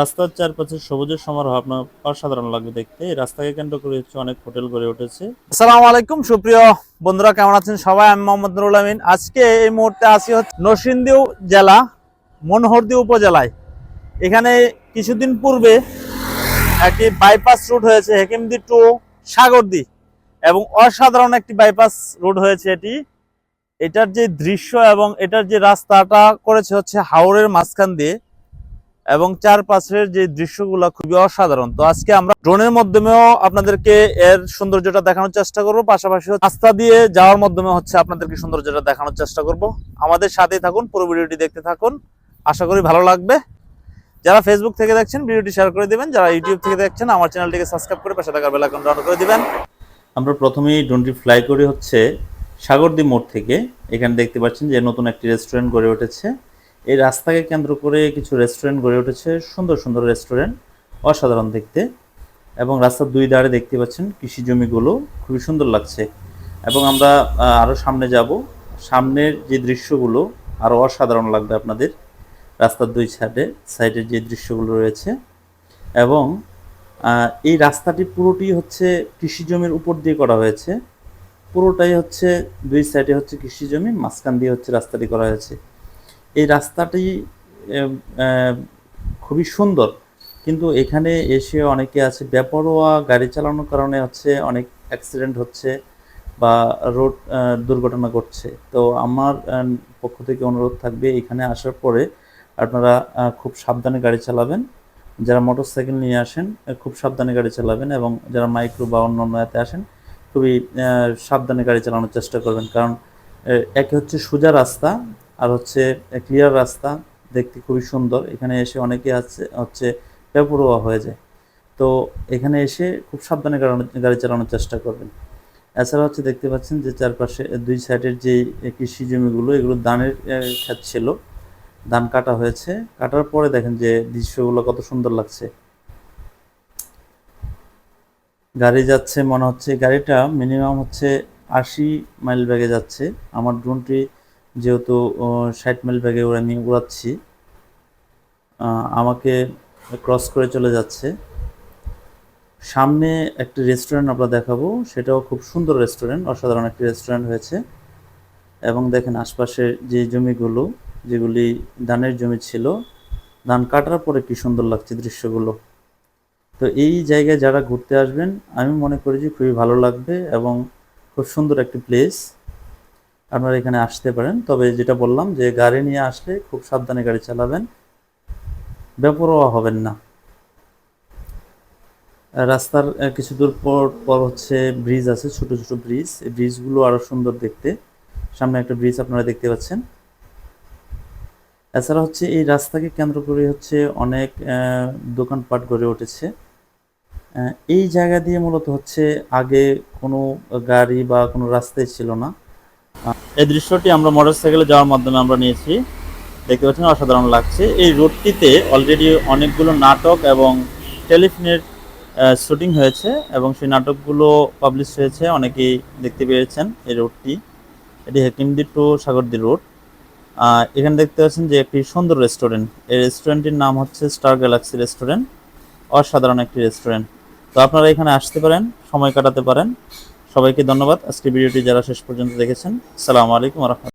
রাস্তার চারপাশে সবুজের সমারোহ আপনার অসাধারণ লাগবে দেখতে। রাস্তাকে কেন্দ্র করে হচ্ছে অনেক হোটেল গড়ে উঠেছে। আসসালামু আলাইকুম, সুপ্রিয় বন্ধুরা, কেমন আছেন সবাই? আমি মোহাম্মদ নুরুল আমিন। আজকে এই মুহূর্তে আসি হচ্ছে নরসিংদী জেলা, মনোহরদী উপজেলায়। এখানে কিছুদিন পূর্বে একটি বাইপাস রুট হয়েছে হেকিমদি টু সাগরদি এবং অসাধারণ একটি বাইপাস রুট হয়েছে এটি। এটার যে দৃশ্য এবং এটার যে রাস্তাটা করেছে হচ্ছে হাওড়ের মাঝখান দিয়ে এবং চারপাশের যে দৃশ্যগুলো খুবই অসাধারণ। তো আজকে আমরা ড্রোনের মাধ্যমেও আপনাদেরকে এর সৌন্দর্যটা দেখানোর চেষ্টা করব। পাশাপাশি রাস্তা দিয়ে যাওয়ার মাধ্যমে হচ্ছে আপনাদেরকে সৌন্দর্যটা দেখানোর চেষ্টা করব। আমাদের সাথেই থাকুন, পুরো ভিডিওটি দেখতে থাকুন। আশা করি ভালো লাগবে। যারা ফেসবুক থেকে দেখছেন, ভিডিওটি শেয়ার করে দিবেন। যারা ইউটিউব থেকে দেখছেন, আমার চ্যানেলটিকে সাবস্ক্রাইব করে পাশে থাকার বেল আইকনটা অন করে দিবেন। আমরা প্রথমেই ড্রোনটি ফ্লাই করি হচ্ছে সাগরদ্বীপ মোড় থেকে। এখানে দেখতে পাচ্ছেন যে নতুন একটি রেস্টুরেন্ট গড়ে উঠেছে। এই রাস্তাকে কেন্দ্র করে কিছু রেস্টুরেন্ট গড়ে উঠেছে সুন্দর সুন্দর রেস্টুরেন্ট অসাধারণ দেখতে। এবং রাস্তার দুই ধারে দেখতে পাচ্ছেন কৃষি জমিগুলো খুবই সুন্দর লাগছে। এবং আমরা আহ, আরও সামনে যাব। সামনের যে দৃশ্যগুলো আরও অসাধারণ লাগবে আপনাদের। রাস্তার দুই সাইডে সাইডের যে দৃশ্যগুলো রয়েছে। এবং এই রাস্তাটি পুরোটি হচ্ছে কৃষি জমির উপর দিয়ে করা হয়েছে। পুরোটাই হচ্ছে দুই সাইডে হচ্ছে কৃষি জমি মাঝখান দিয়ে হচ্ছে রাস্তাটি করা হয়েছে। এই রাস্তাটি খুবই সুন্দর। কিন্তু এখানে এসে অনেকে আছে বেপরোয়া গাড়ি চালানোর কারণে হচ্ছে অনেক অ্যাক্সিডেন্ট হচ্ছে বা রোড দুর্ঘটনা ঘটছে। তো আমার পক্ষ থেকে অনুরোধ থাকবে এখানে আসার পরে আপনারা খুব সাবধানে গাড়ি চালাবেন। যারা মোটরসাইকেল নিয়ে আসেন খুব সাবধানে গাড়ি চালাবেন এবং যারা মাইক্রো বা অন্য অন্য এতে আসেন, খুবই সাবধানে গাড়ি চালানোর চেষ্টা করবেন। কারণ একে হচ্ছে সোজা রাস্তা আর হচ্ছে ক্লিয়ার রাস্তা, দেখতে খুবই সুন্দর। এখানে এসে অনেকে আছে, হচ্ছে, বেপরোয়া হয়ে যায়। তো এখানে এসে খুব সাবধানে গাড়ি চালানোর চেষ্টা করবেন। এছাড়া হচ্ছে দেখতে পাচ্ছেন যে চারপাশে দুই সাইডের যে কৃষি জমিগুলো, এগুলো ধানের ক্ষেত ছিল। ধান কাটা হয়েছে। কাটার পরে দেখেন যে দৃশ্যগুলো কত সুন্দর লাগছে। গাড়ি যাচ্ছে, মনে হচ্ছে, গাড়িটা মিনিমাম হচ্ছে আশি মাইল ব্যাগে যাচ্ছে। আমার ড্রোনটি যেহেতু ষাট মাইল ব্যাগে ওরা আমি উড়াচ্ছি। আমাকে ক্রস করে চলে যাচ্ছে। সামনে একটি রেস্টুরেন্ট আমরা দেখাবো। সেটাও খুব সুন্দর রেস্টুরেন্ট অসাধারণ একটি রেস্টুরেন্ট হয়েছে। এবং দেখেন আশপাশের যে জমিগুলো, যেগুলি ধানের জমি ছিল, ধান কাটার পরে কি সুন্দর লাগছে দৃশ্যগুলো। তো এই জায়গায় যারা ঘুরতে আসবেন, আমি মনে করি যে খুবই ভালো লাগবে এবং খুব সুন্দর একটি প্লেস আপনারা এখানে আসতে পারেন। তবে যেটা বললাম যে গাড়ি নিয়ে আসলে খুব সাবধানে গাড়ি চালাবেন। বেপরোয়া হবেন না। রাস্তার কিছু দূর পর পর হচ্ছে ব্রিজ আছে, ছোট ছোট ব্রিজ। এই ব্রিজগুলো আরও সুন্দর দেখতে। সামনে একটা ব্রিজ আপনারা দেখতে পাচ্ছেন। এছাড়া হচ্ছে এই রাস্তাকে কেন্দ্র করে হচ্ছে অনেক দোকানপাট গড়ে উঠেছে। এই জায়গা দিয়ে মূলত হচ্ছে আগে কোনো গাড়ি বা কোনো রাস্তাই ছিল না। এই দৃশ্যটি আমরা মোটরসাইকেলে যাওয়ার মাধ্যমে আমরা নিয়েছি। দেখতে পাচ্ছেন অসাধারণ লাগছে। এই রোডটিতে অলরেডি অনেকগুলো নাটক এবং টেলিফিনের শুটিং হয়েছে এবং সেই নাটকগুলো পাবলিশ হয়েছে। অনেকেই দেখতে পেয়েছেন এই রোডটি। এটি হেকিমদি টু সাগরদি রোড। এখানে দেখতে পাচ্ছেন যে একটি সুন্দর রেস্টুরেন্ট এই রেস্টুরেন্টটির নাম হচ্ছে স্টার গ্যালাক্সি রেস্টুরেন্ট অসাধারণ একটি রেস্টুরেন্ট তো আপনারা এখানে আসতে পারেন, সময় কাটাতে পারেন। সবাইকে ধন্যবাদ। আজকে ভিডিওটি যারা শেষ পর্যন্ত দেখেছেন সালামু আলাইকুম রহমতুল্লাহ।